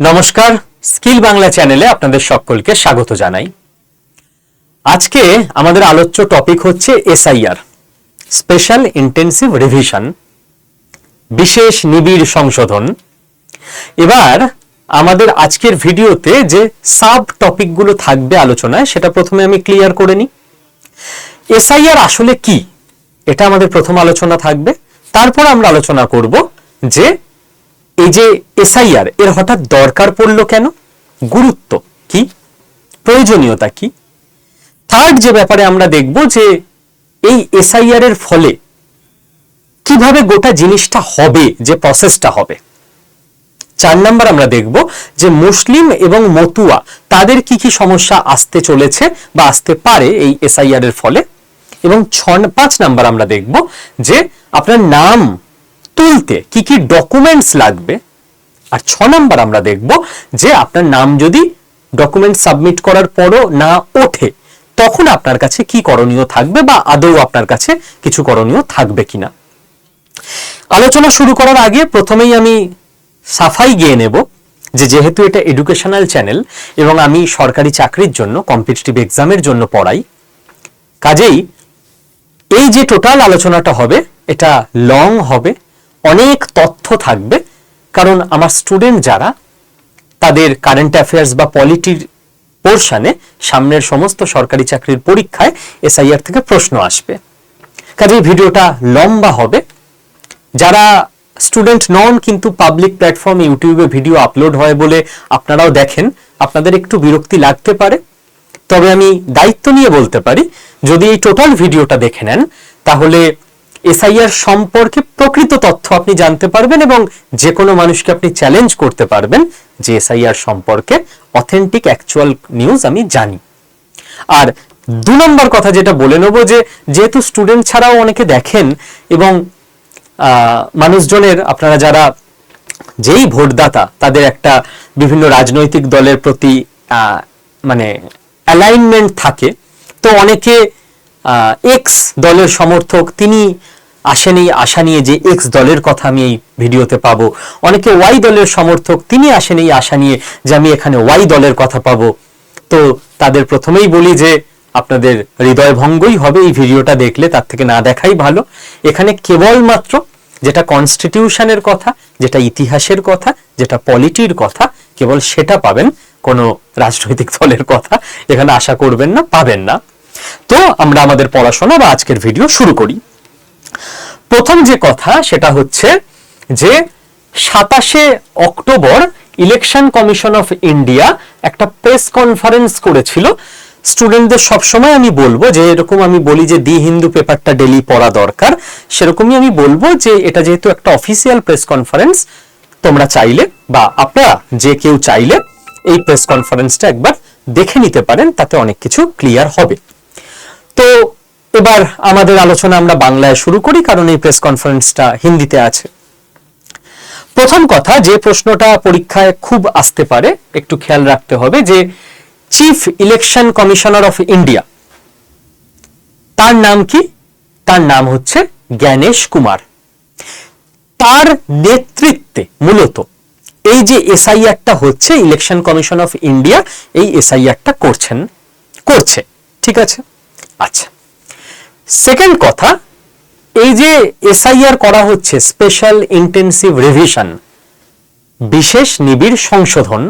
নমস্কার, স্কিল বাংলা চ্যানেলে আপনাদের সকলকে স্বাগত জানাই। আজকে আমাদের আলোচ্য টপিক হচ্ছে এসআইআর, স্পেশাল ইন্টেন্সিভ রিভিশন, বিশেষ নিবিড় সংশোধন। এবার আমাদের আজকের ভিডিওতে যে সাব টপিকগুলো থাকবে আলোচনায়, সেটা প্রথমে আমি ক্লিয়ার করে নিই। এসআইআর আসলে কি? এটা আমাদের প্রথম আলোচনা থাকবে। তারপর আমরা আলোচনা করব যে এই যে এসআইআর, এর হঠাৎ দরকার পড়ল কেন? গুরুত্ব কি? প্রয়োজনীয়তা কি? থার্ড যে ব্যাপারে আমরা দেখব যে এই এসআইআর এর ফলে কীভাবে গোটা জিনিসটা হবে, যে প্রসেসটা হবে। চার নাম্বার আমরা দেখব যে মুসলিম এবং মতুয়া, তাদের কি কি সমস্যা আসতে চলেছে বা আসতে পারে এই এসআইআর এর ফলে? এবং ছ, পাঁচ নাম্বার আমরা দেখব যে আপনার নাম তুলতে কি কি ডকুমেন্টস লাগবে? আর ছ নম্বর আমরা দেখব যে আপনার নাম যদি ডকুমেন্ট সাবমিট করার পরও না ওঠে, তখন আপনার কাছে কি করণীয় থাকবে বা আদৌ আপনার কাছে কিছু করণীয় থাকবে কিনা? আলোচনা শুরু করার আগে প্রথমেই আমি সাফাই গিয়ে নেব যে যেহেতু এটা এডুকেশনাল চ্যানেল এবং আমি সরকারি চাকরির জন্য কম্পিটিটিভ এক্সামের জন্য পড়াই, কাজেই এই যে টোটাল আলোচনাটা হবে, এটা লং হবে অনেক তথ্য থাকবে। কারণ আমার স্টুডেন্ট যারা, তাদের কারেন্ট অ্যাফেয়ার্স বা পলিটির পোর্শানে সামনের সমস্ত সরকারি চাকরির পরীক্ষায় এসআইআর থেকে প্রশ্ন আসবে। কাজে ভিডিওটা লম্বা হবে। যারা স্টুডেন্ট নন, কিন্তু পাবলিক প্ল্যাটফর্ম ইউটিউবে ভিডিও আপলোড হয় বলে আপনারাও দেখেন, আপনাদের একটু বিরক্তি লাগতে পারে। তবে আমি দায়িত্ব নিয়ে বলতে পারি, যদি এই টোটাল ভিডিওটা দেখে নেন, তাহলে এসআইআর সম্পর্কে প্রকৃত তথ্য আপনি জানতে পারবেন এবং যে কোনো মানুষকে আপনি চ্যালেঞ্জ করতে পারবেন যে এসআইআর সম্পর্কে অথেন্টিক অ্যাকচুয়াল নিউজ আমি জানি। আর দু নম্বর কথা যেটা বলে নেব যে, যেহেতু স্টুডেন্ট ছাড়াও অনেকে দেখেন এবং মানুষজনের আপনারা যারা যেই ভোটদাতা, তাদের একটা বিভিন্ন রাজনৈতিক দলের প্রতি মানে অ্যালাইনমেন্ট থাকে। তো অনেকে এক্স দলের সমর্থক, তিনি আসেন এই আশা নিয়ে যে এক্স দলের কথা আমি এই ভিডিওতে পাবো। অনেকে ওয়াই দলের সমর্থক, তিনি আসেন এই আশা নিয়ে যে আমি এখানে ওয়াই দলের কথা পাবো। তো তাদের প্রথমেই বলি যে, আপনাদের হৃদয় ভঙ্গই হবে এই ভিডিওটা দেখলে, তার থেকে না দেখাই ভালো। এখানে কেবলমাত্র যেটা কনস্টিটিউশনের কথা, যেটা ইতিহাসের কথা, যেটা পলিটির কথা, কেবল সেটা পাবেন, কোনো রাজনৈতিক দলের কথা এখানে আশা করবেন না, পাবেন না। তো আমরা আমাদের পড়াশোনা বা আজকের ভিডিও শুরু করি। প্রথম যে কথা সেটা হচ্ছে যে সাতাশে October election commission of India একটা প্রেস কনফারেন্স করেছিল। স্টুডেন্টদের সবসময় আমি বলব যে এরকম আমি বলি যে দি হিন্দু পেপারটা ডেলি পড়া দরকার, সেরকমই আমি বলব যে এটা যেহেতু একটা অফিসিয়াল প্রেস কনফারেন্স, তোমরা চাইলে বা আপনারা যে কেউ চাইলে এই প্রেস কনফারেন্সটা একবার দেখে নিতে পারেন, তাতে অনেক কিছু ক্লিয়ার হবে। তো এবার আমাদের আলোচনা আমরা বাংলায় শুরু করি, কারণ এই প্রেস কনফারেন্সটা হিন্দিতে আছে। প্রথম কথা, যে প্রশ্নটা পরীক্ষায় খুব আসতে পারে, একটু খেয়াল রাখতে হবে যে chief election commissioner of India তার নাম কি? তার নাম হচ্ছে জ্ঞানেশ কুমার। তার নেতৃত্বে মূলত এই যে এসআইআরটা হচ্ছে ইলেকশন কমিশন অফ ইন্ডিয়া এই এসআইআরটা করছেন, করছে। ঠিক আছে? আচ্ছা। সেকেন্ড কথা, এই যে এসআইআর করা হচ্ছে স্পেশাল ইন্টেন্সিভ রিভিশন বিশেষ নিবিড় সংশোধন,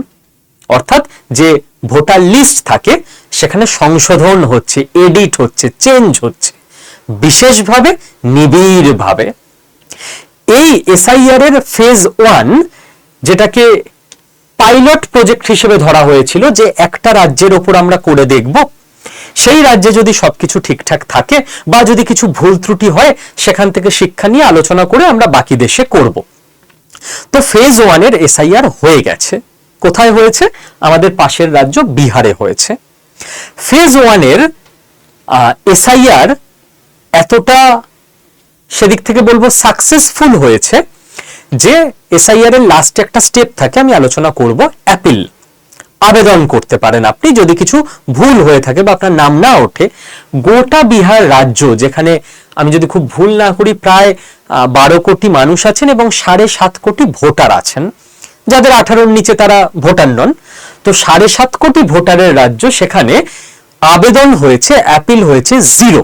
অর্থাৎ যে ভোটার লিস্ট থাকে, সেখানে সংশোধন হচ্ছে, এডিট হচ্ছে, চেঞ্জ হচ্ছে, বিশেষভাবে নিবিড়ভাবে। এই এসআইআর এর ফেজ ওয়ান যেটাকে পাইলট প্রজেক্ট হিসেবে ধরা হয়েছিল, যে একটা রাজ্যের ওপর আমরা করে দেখব সেই রাজ্যে যদি সবকিছু ঠিকঠাক থাকে বা যদি কিছু ভুল ত্রুটি হয়, সেখান থেকে শিক্ষা নিয়ে আলোচনা করে আমরা বাকি দেশে করব। তো ফেজ ওয়ানের এসআইআর হয়ে গেছে। কোথায় হয়েছে? আমাদের পাশের রাজ্য বিহারে হয়েছে। ফেজ ওয়ানের এসআইআর এতটা সেদিক থেকে বলব সাকসেসফুল হয়েছে যে এসআইআর এর লাস্টে একটা স্টেপ থাকে, আমি আলোচনা করব অ্যাপিল আবেদন করতে পারেন আপনি, যদি কিছু ভুল হয়ে থাকে বা আপনার নাম না ওঠে, গোটা বিহার রাজ্য যেখানে আমি যদি খুব ভুল না করি, প্রায় বারো কোটি মানুষ আছেন এবং সাড়ে সাত কোটি ভোটার আছেন। যাদের আঠারোর নিচে তারা ভোটার নন। তো সাড়ে সাত কোটি ভোটারের রাজ্য সেখানে আবেদন হয়েছে, অ্যাপিল হয়েছে জিরো।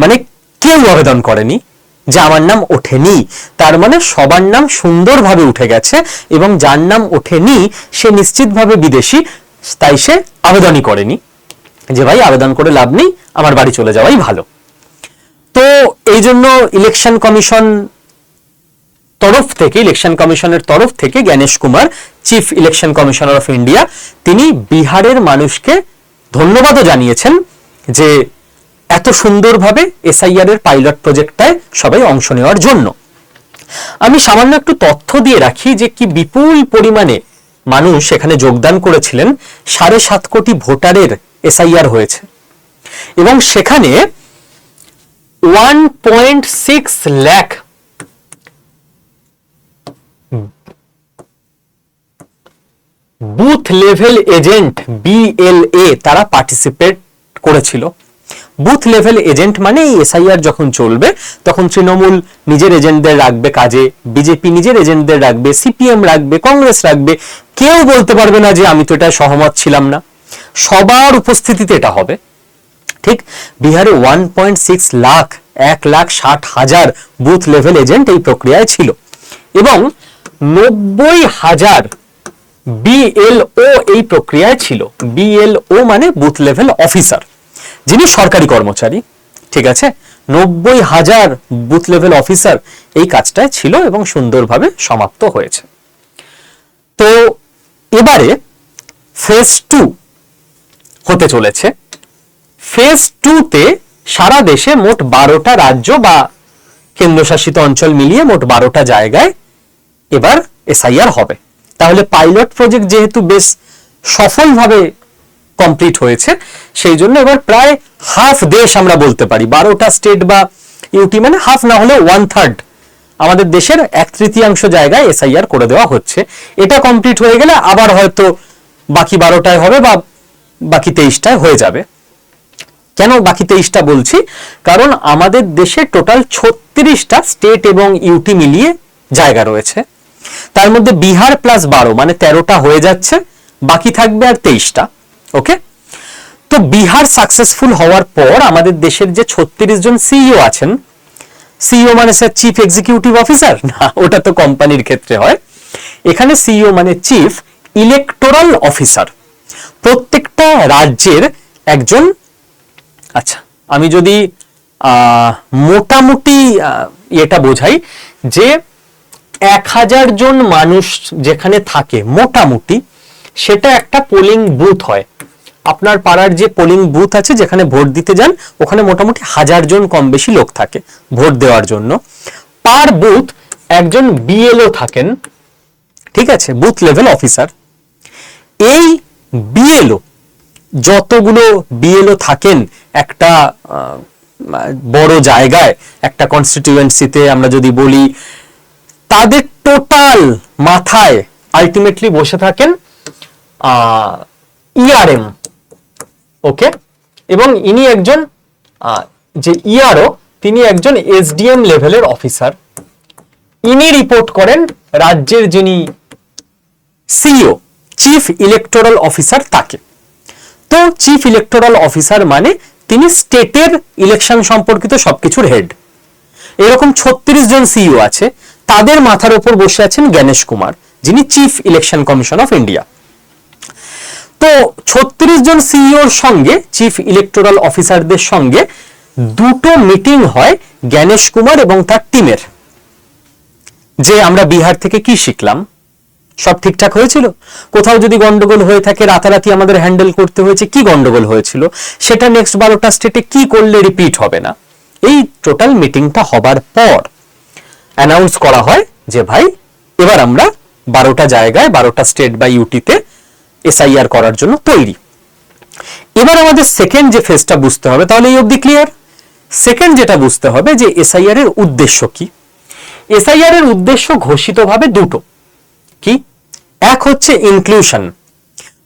মানে কেউ আবেদন করেনি। যে আমার নাম ওঠেনি, তার মানে সবার নাম সুন্দরভাবে উঠে গেছে এবং যার নাম ওঠেনি, সে নিশ্চিতভাবে বিদেশি, তাই সে আবেদনই করেনি। যে ভাই, আবেদন করে লাভ নেই, আমার বাড়ি চলে যাওয়াই ভালো। তো এই জন্য ইলেকশন কমিশন তরফ থেকে ইলেকশন কমিশনের তরফ থেকে Gyanesh Kumar chief election commissioner of India তিনি বিহারের মানুষকে ধন্যবাদও জানিয়েছেন যে এত সুন্দরভাবে এসআইআর এর পাইলট প্রজেক্টটায় সবাই অংশ নেওয়ার জন্য। আমি সামান্য একটু তথ্য দিয়ে রাখি যে কি বিপুল পরিমাণে মানুষ এখানে যোগদান করেছিলেন, সাড়ে সাত কোটি ভোটারের এসআইআর হয়েছে। এবং সেখানে one point six lakh booth level agent B L A তারা পার্টিসিপেট করেছিল। বুথ লেভেল এজেন্ট মানে এই এসআইআর যখন চলবে, তখন তৃণমূল নিজের এজেন্টদের রাখবে কাজে বিজেপি নিজের এজেন্টদের রাখবে সিপিএম রাখবে কংগ্রেস রাখবে, কেউ বলতে পারবে না যে আমি তো এটা সহমত ছিলাম না। সবার উপস্থিতিতে এটা হবে। ঠিক? বিহারে ওয়ান পয়েন্ট সিক্স লাখ, এক লাখ ষাট হাজার বুথ লেভেল এজেন্ট এই প্রক্রিয়ায় ছিল। এবং নব্বই হাজার বিএলও এই প্রক্রিয়ায় ছিল। বিএলও মানে বুথ লেভেল অফিসার যিনি সরকারি কর্মচারী, ঠিক আছে? নব্বই হাজার বুথ লেভেল অফিসার এই কাজটায় ছিল এবং সুন্দরভাবে সমাপ্ত হয়েছে। তো এবারে ফেজ টু হতে চলেছে। ফেজ টুতে সারা দেশে মোট বারোটা রাজ্য বা কেন্দ্রশাসিত অঞ্চল মিলিয়ে মোট বারোটা জায়গায় এবার এসআইআর হবে। তাহলে পাইলট প্রজেক্ট যেহেতু বেশ সফলভাবে কমপ্লিট হয়েছে। সেই জন্য এবার প্রায় হাফ দেশ আমরা বলতে পারি। বারোটা স্টেট বা ইউটি মানে হাফ না হলে ওয়ান থার্ড আমাদের দেশের এক তৃতীয়াংশ জায়গায় এসআইআর করে দেওয়া হচ্ছে। এটা কমপ্লিট হয়ে গেলে আবার হয়তো বাকি বারোটায় হবে বা বাকি তেইশটায় হয়ে যাবে। কেন বাকি তেইশটা বলছি? কারণ আমাদের দেশে টোটাল ছত্রিশটা স্টেট এবং ইউটি মিলিয়ে জায়গা রয়েছে। তার মধ্যে বিহার প্লাস বারো মানে তেরোটা হয়ে যাচ্ছে। বাকি থাকবে আর তেইশটা। ওকে তো বিহার সাকসেসফুল হওয়ার পর আমাদের দেশের যে ছত্রিশ জন সিইও আছেন সিইও মানে স্যার চিফ এক্সিকিউটিভ অফিসার না, ওটা তো কোম্পানির ক্ষেত্রে হয়। এখানে সিইও মানে চিফ ইলেকটোরাল অফিসার প্রত্যেকটা রাজ্যের একজন আচ্ছা আমি যদি মোটামুটি এটা বোঝাই, যে এক হাজার জন মানুষ যেখানে থাকে, মোটামুটি, সেটা একটা পোলিং বুথ হয়। আপনার পাড়ার যে পোলিং বুথ আছে যেখানে ভোট দিতে যান, ওখানে মোটামুটি হাজার জন কম বেশি লোক থাকে ভোট দেওয়ার জন্য। পার বুথ একজন বিএলও থাকেন, ঠিক আছে বুথ লেভেল অফিসার এই বিএলও যতগুলো বিএলও থাকেন একটা বড় জায়গায়, একটা কনস্টিটিউয়েন্সিতে আমরা যদি বলি, তাদের টোটাল মাথায় আলটিমেটলি বসে থাকেন ইআরএম ওকে? এবং ইনি একজন যে ইআরও তিনি একজন এসডিএম লেভেলের অফিসার। ইনি রিপোর্ট করেন রাজ্যের যিনি সিইও চিফ ইলেকটোরাল অফিসার তাকে। তো চিফ ইলেকটোরাল অফিসার মানে তিনি স্টেটের ইলেকশন সম্পর্কিত সবকিছুর হেড এরকম ছত্রিশ জন সিইও আছে, তাদের মাথার উপর বসে আছেন জ্ঞানেশ কুমার, যিনি chief election commission of India তো ছত্রিশ জন সিইওর সঙ্গে চিফ ইলেকটোরাল অফিসারদের সঙ্গে দুটো মিটিং হয় জ্ঞানেশ কুমার এবং তার টিমের। যে আমরা বিহার থেকে কি শিখলাম? সব ঠিকঠাক হয়েছিল? কোথাও যদি গন্ডগোল হয়ে থাকে, রাতারাতি আমাদের হ্যান্ডেল করতে হয়েছে, কি গন্ডগোল হয়েছিল? সেটা নেক্সট বারোটা স্টেটে কি করলে রিপিট হবে না? এই টোটাল মিটিংটা হবার পর অ্যানাউন্স করা হয় যে ভাই, এবার আমরা বারোটা জায়গায়, বারোটা স্টেট বা ইউটিতে এসআইআর করার জন্য তৈরি। এবার আমাদের সেকেন্ড যে ফেজটা বুঝতে হবে, তাহলে এই অবধি ক্লিয়ার সেকেন্ড যেটা বুঝতে হবে যে এসআইআর এর উদ্দেশ্য কি? এসআইআর এর উদ্দেশ্য ঘোষিতভাবে দুটো। কি? এক হচ্ছে ইনক্লুশন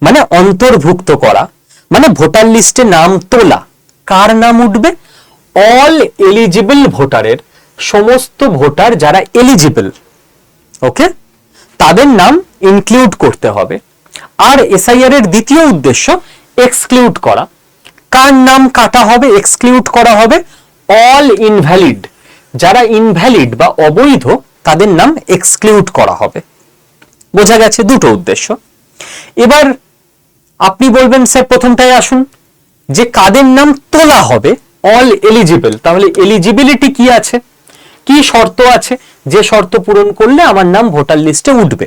মানে অন্তর্ভুক্ত করা মানে ভোটার লিস্টে নাম তোলা। কার নাম উঠবে? অল এলিজিবল ভোটারের, সমস্ত ভোটার যারা এলিজিবল ওকে তাদের নাম ইনক্লুড করতে হবে। আর এসআইআর এর দ্বিতীয় উদ্দেশ্য এক্সক্লুড করা। কার নাম কাটা হবে এক্সক্লুড করা হবে? অল ইনভ্যালিড যারা ইনভ্যালিড বা অবৈধ, তাদের নাম এক্সক্লুড করা হবে। বোঝা গেছে দুটো উদ্দেশ্য। এবার আপনি বলবেন, স্যার প্রথমটাই আসুন। যে কাদের নাম তোলা হবে অল এলিজিবল তাহলে এলিজিবিলিটি কি আছে? কি শর্ত আছে? যে শর্ত পূরণ করলে আমার নাম ভোটার লিস্টে উঠবে।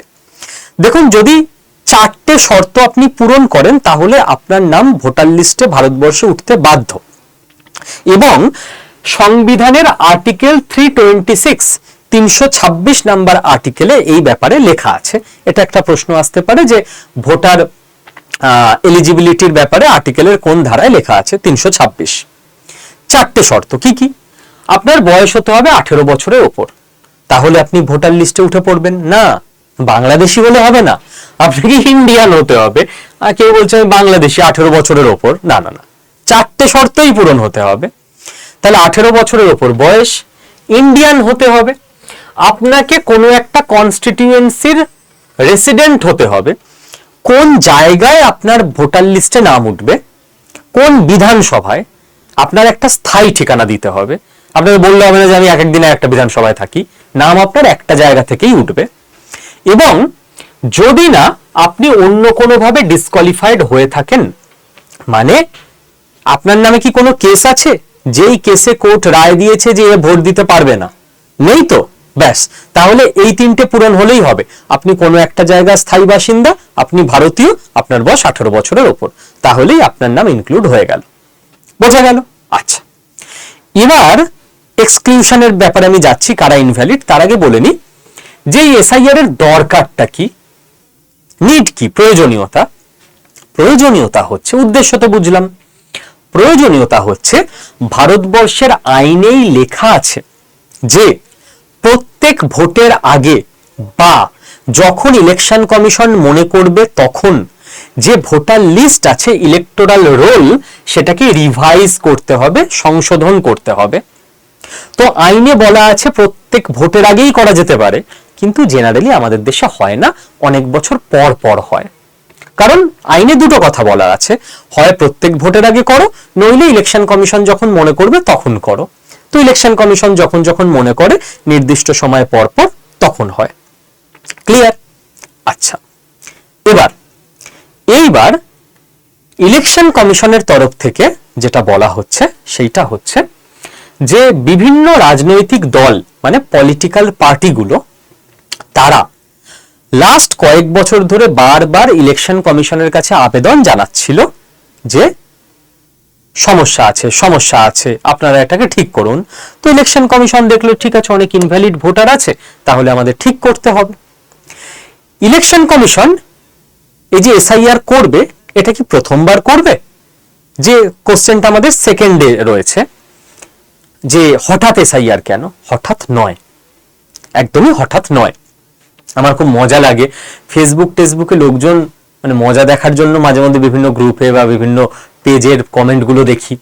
দেখুন, যদি চারটে শর্ত আপনি পূরণ করেন, তাহলে আপনার নাম ভোটার লিস্টে ভারতবর্ষে উঠতে বাধ্য। এবং সংবিধানের আর্টিকেল থ্রি টোয়েন্টি সিক্স তিনশো ছাব্বিশ নাম্বার আর্টিকেলে এই ব্যাপারে লেখা আছে। এটা একটা প্রশ্ন আসতে পারে যে ভোটার এলিজিবিলিটির ব্যাপারে আর্টিকেলের কোন ধারায় লেখা আছে তিনশো ছাব্বিশ? চারটে শর্ত কি কি? আপনার বয়স হতে হবে আঠেরো বছরের ওপর। তাহলে আপনি ভোটার লিস্টে উঠে পড়বেন। না, বাংলাদেশি হলে হবে না। আপনাকে ইন্ডিয়ান হতে হবে। আর কেউ বলছে বাংলাদেশি, আঠেরো বছরের ওপর। না না না। চারটে শর্তই পূরণ হতে হবে। তাহলে আঠেরো বছরের ওপর বয়স ইন্ডিয়ান হতে হবে। আপনাকে কোনো একটা কনস্টিটিউয়েন্সির রেসিডেন্ট হতে হবে। কোন জায়গায় আপনার ভোটার লিস্টে নাম উঠবে? কোন বিধানসভায়? আপনার একটা স্থায়ী ঠিকানা দিতে হবে। আপনাকে বললে হবে না যে আমি এক এক দিনে একটা বিধানসভায় থাকি। নাম আপনার একটা জায়গা থেকেই উঠবে। এবং যদি না, আপনি অন্য কোনোভাবে ডিসকোয়ালিফাইড হয়ে থাকেন। মানে আপনার নামে কি কোনো কেস আছে? যেই কেসে কোর্ট রায় দিয়েছে যে এ ভোট দিতে পারবে না। নেই তো? ব্যাস। তাহলে এই তিনটে পূরণ হলেই হবে। আপনি কোনো একটা জায়গার স্থায়ী বাসিন্দা, আপনি ভারতীয়, আপনার বয়স আঠারো বছরের ওপর। তাহলেই আপনার নাম ইনক্লুড হয়ে গেল। বোঝা গেল? আচ্ছা। এবার এক্সক্লুশনের ব্যাপারে আমি যাচ্ছি, কারা ইনভ্যালিড তার আগে বলে নি যে এসআইআর এর দরকারটা কি? নিড কি? প্রয়োজনীয়তা? প্রয়োজনীয়তা হচ্ছে, উদ্দেশ্য তো বুঝলাম। প্রয়োজনীয়তা হচ্ছে, ভারতবর্ষের আইনেই লেখা আছে যে, প্রত্যেক ভোটের আগে বা যখন ইলেকশন কমিশন মনে করবে তখন যে ভোটার লিস্ট আছে ইলেকটোরাল রোল সেটাকে রিভাইজ করতে হবে, সংশোধন করতে হবে। তো আইনে বলা আছে, প্রত্যেক ভোটের আগেই করা যেতে পারে। কিন্তু জেনারেলি আমাদের দেশে হয় না, অনেক বছর পর পর হয়। কারণ আইনে দুটো কথা বলা আছে, হয় প্রত্যেক ভোটের আগে করো, নইলে ইলেকশন কমিশন যখন মনে করবে তখন করো। তো ইলেকশন কমিশন যখন যখন মনে করে, নির্দিষ্ট সময় পর পর তখন হয়। ক্লিয়ার আচ্ছা। এবার, এইবার ইলেকশন কমিশনের তরফ থেকে যেটা বলা হচ্ছে, সেইটা হচ্ছে যে বিভিন্ন রাজনৈতিক দল মানে পলিটিক্যাল পার্টিগুলো তারা। লাস্ট কয়েক বছর ধরে বারবার ইলেকশন কমিশনের কাছে আবেদন জানাচ্ছিল যে, সমস্যা আছে সমস্যা আছে, আপনারা এটাকে ঠিক করুন। তো ইলেকশন কমিশন দেখল, ঠিক আছে, অনেক ইনভ্যালিড ভোটার আছে, তাহলে আমাদের ঠিক করতে হবে। ইলেকশন কমিশন এই যে এসআইআর করবে, এটা কি প্রথমবার করবে? যে কোশ্চেনটা আমাদের সেকেন্ডে রয়েছে, যে হঠাৎ এসআইআর কেন? হঠাৎ নয়। একদমই হঠাৎ নয়। আমার খুব মজা লাগে। ফেসবুক টেসবুকে লোকজন মানে মজা দেখার জন্য মাঝে মধ্যে বিভিন্ন গ্রুপে বা বিভিন্ন পেজের কমেন্টগুলো দেখি।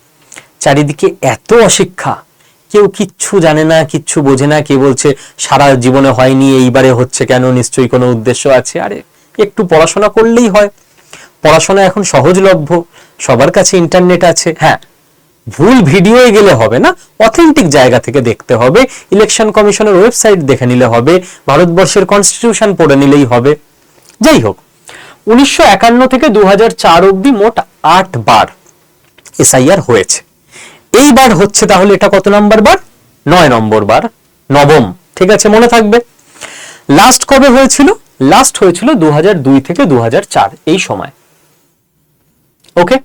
চারিদিকে এত অশিক্ষা। কেউ কিচ্ছু জানে না, কিচ্ছু বোঝে না কে বলছে, সারা জীবনে হয়নি, এইবারে হচ্ছে কেন? নিশ্চয়ই কোনো উদ্দেশ্য আছে। আরে, একটু পড়াশোনা করলেই হয়। পড়াশোনা এখন সহজলভ্য। সবার কাছে ইন্টারনেট আছে। হ্যাঁ ভুল ভিডিওয়ে গেলে হবে না অথেন্টিক জায়গা থেকে দেখতে হবে ইলেকশন কমিশনের ওয়েবসাইট দেখে নিলে হবে, ভারতবর্ষের কনস্টিটিউশন পড়ে নিলেই হবে। যাই হোক, উনিশশো একান্ন থেকে দু অব্দি মোট আট বার এসআইআর হয়েছে। এইবার হচ্ছে তাহলে এটা কত নম্বর বার? নয় নম্বর বার, নবম। ঠিক আছে, মনে থাকবে? লাস্ট কবে হয়েছিল? লাস্ট হয়েছিল দু থেকে দু হাজার চার, এই সময়। ওকে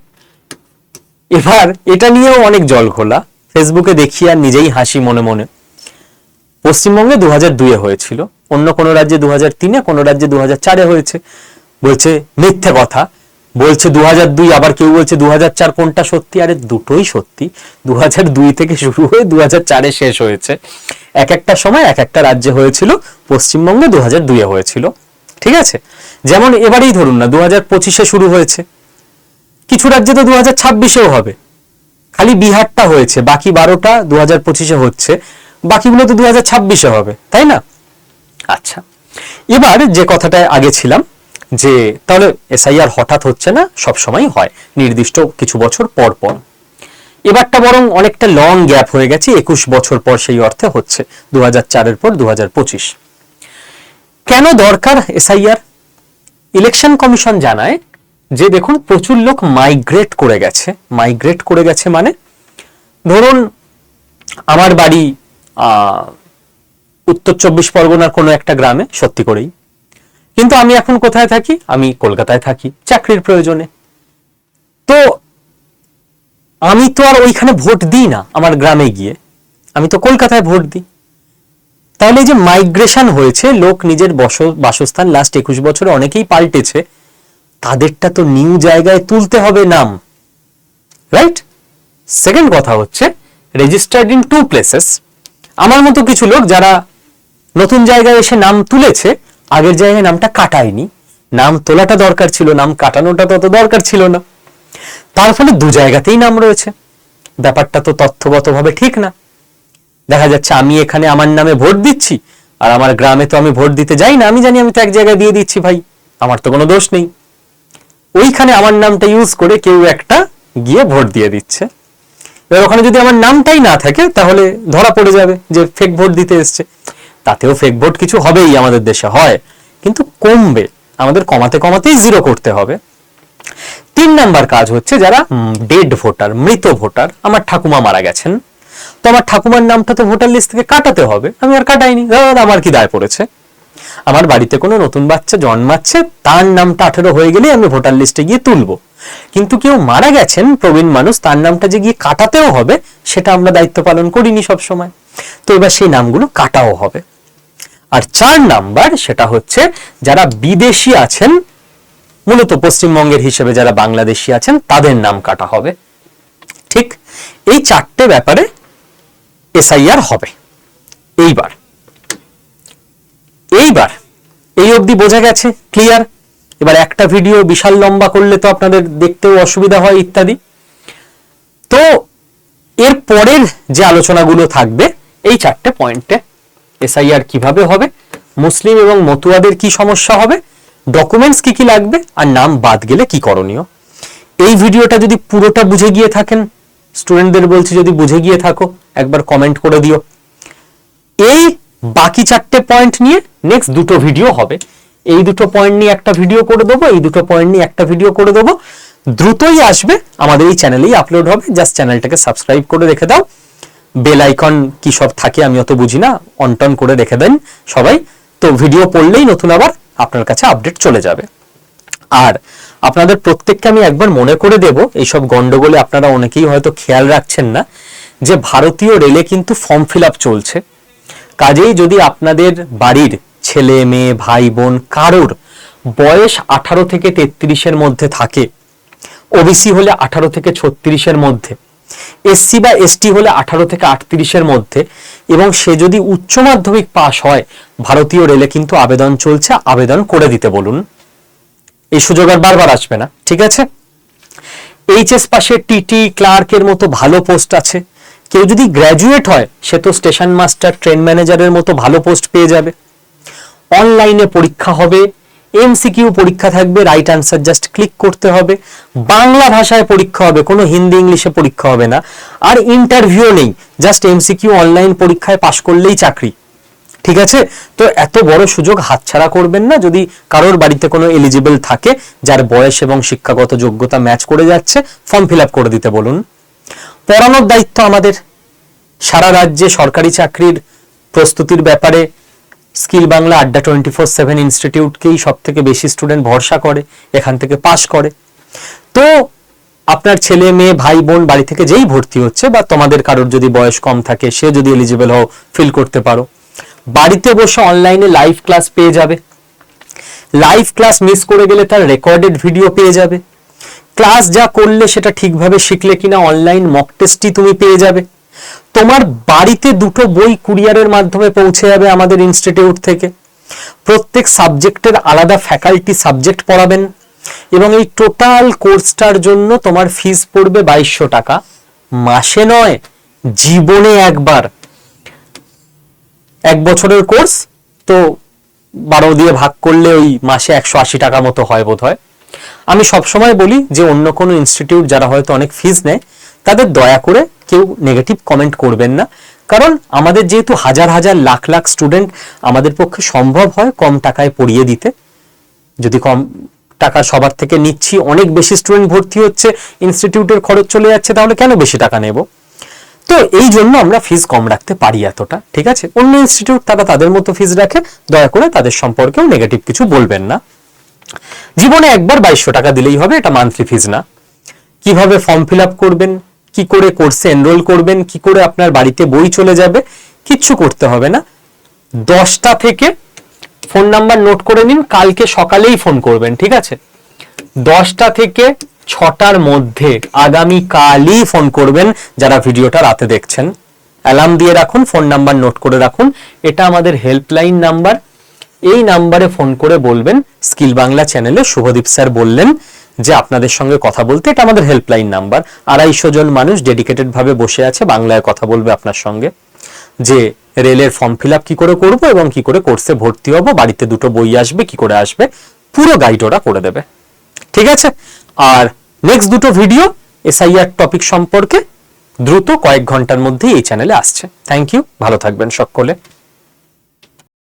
এবার এটা নিয়েও অনেক জল খোলা ফেসবুকে দেখি আর নিজেই হাসি মনে মনে। পশ্চিমবঙ্গে দু হাজার দুইয়ে হয়েছিল। অন্য কোনো রাজ্যে দু হাজার তিনে, কোনো রাজ্যে দু হাজার চারে হয়েছে। বলছে, মিথ্যে কথা। বলছে দু হাজার দুই আবার কেউ বলছে দু হাজার চার কোনটা সত্যি? আরে, দুটোই সত্যি। দু হাজার দুই থেকে শুরু হয়ে দু হাজার চারে শেষ হয়েছে। এক একটা সময় এক একটা রাজ্যে হয়েছিল। পশ্চিমবঙ্গে দু হাজার দুইয়ে হয়েছিল। ঠিক আছে? যেমন এবারেই ধরুন না দু হাজার পঁচিশে শুরু হয়েছে। কিছু রাজ্যে তো দু হাজার ছাব্বিশেও হবে। খালি বিহারটা হয়েছে, বাকি বারোটা দু হাজার পঁচিশে হচ্ছে, বাকিগুলো তো দু হাজার ছাব্বিশে হবে, তাই না? আচ্ছা এবার যে কথাটা আগে ছিলাম, যে তাহলে এসআইআর হঠাৎ হচ্ছে না, সব সময় হয়, নির্দিষ্ট কিছু বছর পর পর। এবারটা বরং অনেকটা লং গ্যাপ হয়ে গেছে, একুশ বছর পর সেই অর্থে হচ্ছে দু চারের পর দু হাজার পঁচিশ। কেন দরকার এসআইআর? ইলেকশন কমিশন জানায় যে দেখুন প্রচুর লোক মাইগ্রেট করে গেছে। মাইগ্রেট করে গেছে মানে ধরুন আমার বাড়ি উত্তর চব্বিশ পরগনার কোনো একটা গ্রামে, সত্যি করেই। কিন্তু আমি এখন কোথায় থাকি? আমি কলকাতায় থাকি, চাকরির প্রয়োজনে। তো আমি তো আর ওইখানে ভোট দিই না আমার গ্রামে গিয়ে। আমি তো কলকাতায় ভোট দিই। তাহলে যে মাইগ্রেশন হয়েছে, লোক নিজের বস- বাসস্থান লাস্ট একুশ বছরে অনেকেই পাল্টেছে। তাদেরটা তো নিউ জায়গায় তুলতে হবে নাম রাইট সেকেন্ড কথা হচ্ছে রেজিস্টার্ড ইন টু প্লেসেস আমার মতো কিছু লোক যারা নতুন জায়গায় এসে নাম তুলেছে, আগের জায়গায় নামটা কাটায়নি। নাম তোলাটা দরকার ছিল, নাম কাটানোটা তত দরকার ছিল না। তার ফলে দু জায়গাতেই নাম রয়েছে। ব্যাপারটা তো তথ্যগতভাবে ঠিক না। দেখা যাচ্ছে আমি এখানে আমার নামে ভোট দিচ্ছি, আর আমার গ্রামে তো আমি ভোট দিতে যাই না। আমি জানি আমি তো এক জায়গায় দিয়ে দিচ্ছি ভাই। আমার তো কোনো দোষ নেই। ওইখানে আমার নামটা ইউজ করে কেউ একটা গিয়ে ভোট দিয়ে দিচ্ছে। এবার ওখানে যদি আমার নামটাই না থাকে, তাহলে ধরা পড়ে যাবে যে ফেক ভোট দিতে এসছে। তাতেও ফেক ভোট কিছু হবেই আমাদের দেশে, হয়। কিন্তু কমবে। আমাদের কমাতে কমাতেই জিরো করতে হবে। তিন নাম্বার কাজ হচ্ছে যারা ডেড ভোটার মৃত ভোটার আমার ঠাকুমা মারা গেছেন। তো আমার ঠাকুমার নামটা তো ভোটার লিস্ট থেকে কাটাতে হবে। আমি আর কাটাইনি। আমার কি দায় পড়েছে? আমার বাড়িতে কোনো নতুন বাচ্চা জন্মাচ্ছে, তার নামটা আঠেরো হয়ে গেলে আমি ভোটার লিস্টে গিয়ে তুলবো। কিন্তু কেউ মারা গেছেন, প্রবীণ মানুষ, তার নামটা যে গিয়ে কাটাতেও হবে, সেটা আমরা দায়িত্ব পালন করিনি সব সময় তো এবার সেই নামগুলো কাটাও হবে। আর চার নাম্বার, সেটা হচ্ছে যারা বিদেশি আছেন, মূলত পশ্চিমবঙ্গের হিসেবে যারা বাংলাদেশি আছেন, তাদের নাম কাটা হবে। ঠিক এই চারটে ব্যাপারে এসআইআর হবে। এইবার এইবার, এই অবধি বোঝা গেছে ক্লিয়ার এবার একটা ভিডিও বিশাল লম্বা করলে তো আপনাদের দেখতেও অসুবিধা হয় ইত্যাদি। তো, এর পরের যে আলোচনাগুলো থাকবে, এই চারটে পয়েন্টে এসআইআর কীভাবে হবে, মুসলিম এবং মতুয়াদের কি সমস্যা হবে ডকুমেন্টস কি কি লাগবে, আর নাম বাদ গেলে কি করণীয়। এই ভিডিওটা যদি পুরোটা বুঝে গিয়ে থাকেন স্টুডেন্টদের বলছি যদি বুঝে গিয়ে থাকো, একবার কমেন্ট করে দিও। এই বাকি চারটে পয়েন্ট নিয়ে নেক্সট দুটো ভিডিও হবে। এই দুটো পয়েন্ট নিয়ে একটা ভিডিও করে দেবো, এই দুটো পয়েন্ট নিয়ে একটা ভিডিও করে দেবো। দ্রুতই আসবে, আমাদের এই চ্যানেলেই আপলোড হবে। জাস্ট চ্যানেলটাকে সাবস্ক্রাইব করে রেখে দাও। বেল আইকন কি সব থাকে আমি অত বুঝি না অন টন করে রেখে দেন সবাই। তো ভিডিও পড়লেই নতুন আবার আপনার কাছে আপডেট চলে যাবে। আর আপনাদের প্রত্যেককে আমি একবার মনে করে দেব, এইসব গন্ডগোলে আপনারা অনেকেই হয়তো খেয়াল রাখছেন না, যে ভারতীয় রেলে কিন্তু ফর্ম ফিল চলছে। কাজেই যদি আপনাদের বাড়ির ছেলে, মেয়ে, ভাই, বোন কারোর বয়স আঠারো থেকে তেত্রিশের মধ্যে থাকে, ওবিসি হলে আঠারো থেকে ছত্রিশের মধ্যে, এসসি বা এসটি হলে আঠারো থেকে আটত্রিশের মধ্যে এবং সে যদি উচ্চ মাধ্যমিক পাশ হয়, ভারতীয় রেলে কিন্তু আবেদন চলছে, আবেদন করে দিতে বলুন। এই সুযোগ আর বারবার আসবে না, ঠিক আছে? এইচএস পাশে টিটি ক্লার্কের মতো ভালো পোস্ট আছে। কেউ যদি গ্র্যাজুয়েট হয়, সে তো স্টেশন মাস্টার ট্রেন ম্যানেজারের মতো ভালো পোস্ট পেয়ে যাবে। অনলাইনে পরীক্ষা হবে এমসিকিউ পরীক্ষা থাকবে রাইট আনসার জাস্ট ক্লিক করতে হবে। বাংলা ভাষায় পরীক্ষা হবে, কোনো হিন্দি, ইংলিশে পরীক্ষা হবে না। আর ইন্টারভিউ নেই just M C Q online পরীক্ষায় পাশ করলেই চাকরি। ঠিক আছে? তো এত বড় সুযোগ হাতছাড়া করবেন না, যদি কারোর বাড়িতে কোনো এলিজিবল থাকে, যার বয়স এবং শিক্ষাগত যোগ্যতা ম্যাচ করে যাচ্ছে ফর্ম ফিল করে দিতে বলুন। পড়ানোর দায়িত্ব আমাদের। সারা রাজ্যে সরকারি চাকরির প্রস্তুতির ব্যাপারে স্কিল বাংলা আড্ডা টোয়েন্টি ফোর সেভেন ইনস্টিটিউটকেই সব থেকে বেশি স্টুডেন্ট ভরসা করে, এখান থেকে পাশ করে। তো আপনার ছেলে, মেয়ে, ভাই, বোন বাড়ি থেকে যেই ভর্তি হচ্ছে বা তোমাদের কারোর যদি বয়স কম থাকে, সে যদি এলিজিবল হও ফিল করতে পারো। বাড়িতে বসে অনলাইনে লাইভ ক্লাস পেয়ে যাবে। লাইভ ক্লাস মিস করে গেলে তার রেকর্ডেড ভিডিও পেয়ে যাবে। ক্লাস যা করলে সেটা ঠিকভাবে শিখলে কিনা অনলাইন মক টেস্টই তুমি পেয়ে যাবে। তোমার বাড়িতে দুটো বই কুরিয়ারের মাধ্যমে পৌঁছে যাবে আমাদের ইনস্টিটিউট থেকে। প্রত্যেক সাবজেক্টের আলাদা ফ্যাকাল্টি সাবজেক্ট পড়াবেন এবং এই টোটাল কোর্সটার জন্য তোমার ফিস পড়বে বাইশশো টাকা। মাসে নয়, জীবনে একবার। এক বছরের কোর্স তো বারো দিয়ে ভাগ করলে ওই মাসে একশো আশি টাকা মতো হয় বোধ হয় আমি সবসময় বলি যে অন্য কোনো ইনস্টিটিউট যারা হয়তো অনেক ফিজ নেয়, তাদের দয়া করে কেউ নেগেটিভ কমেন্ট করবেন না। কারণ আমাদের যেহেতু হাজার হাজার লাখ লাখ স্টুডেন্ট আমাদের পক্ষে সম্ভব হয় কম টাকায় পড়িয়ে দিতে। যদি কম টাকা সবার থেকে নিচ্ছি, অনেক বেশি স্টুডেন্ট ভর্তি হচ্ছে ইনস্টিটিউটের খরচ চলে যাচ্ছে, তাহলে কেন বেশি টাকা নেব? তো এই জন্য আমরা ফিজ কম রাখতে পারি এতটা, ঠিক আছে? অন্য ইনস্টিটিউট তারা তাদের মতো ফিজ রাখে, দয়া করে তাদের সম্পর্কেও নেগেটিভ কিছু বলবেন না। জীবনে একবার বাইশশো টাকা দিলেই হবে, এটা মান্থলি ফিজ না। কীভাবে ফর্ম ফিল করবেন, কি করে কোর্সে এনরোল করবেন, কি করে আপনার বাড়িতে বই চলে যাবে, কিচ্ছু করতে হবে না। দশটা থেকে ফোন নাম্বার নোট করে নিন, কালকে সকালেই ফোন করবেন, ঠিক আছে? দশটা থেকে ছটার মধ্যে আগামী কালই ফোন করবেন যারা ভিডিওটা রাতে দেখছেন। অ্যালার্ম দিয়ে রাখুন ফোন নাম্বার নোট করে রাখুন, এটা আমাদের হেল্পলাইন নাম্বার এই নাম্বারে ফোন করে বলবেন। স্কিল বাংলা চ্যানেলে শুভদীপ স্যার বললেন যে, আপনাদের সঙ্গে কথা বলতে এটা আমাদের হেল্পলাইন নাম্বার। আড়াইশো জন মানুষ ডেডিকেটেড ভাবে বসে আছে, বাংলায় কথা বলবে আপনার সঙ্গে। যে, রেলের ফর্ম ফিল আপ কি করে করব এবং কি করে কোর্সে ভর্তি হব, বাড়িতে দুটো বই আসবে, কি করে আসবে, পুরো গাইড ওরা করে দেবে। ঠিক আছে? আর নেক্সট দুটো video S I R topic সম্পর্কে দ্রুত কয়েক ঘণ্টার মধ্যেই এই চ্যানেলে আসছে। থ্যাংক ইউ ভালো থাকবেন সকলে।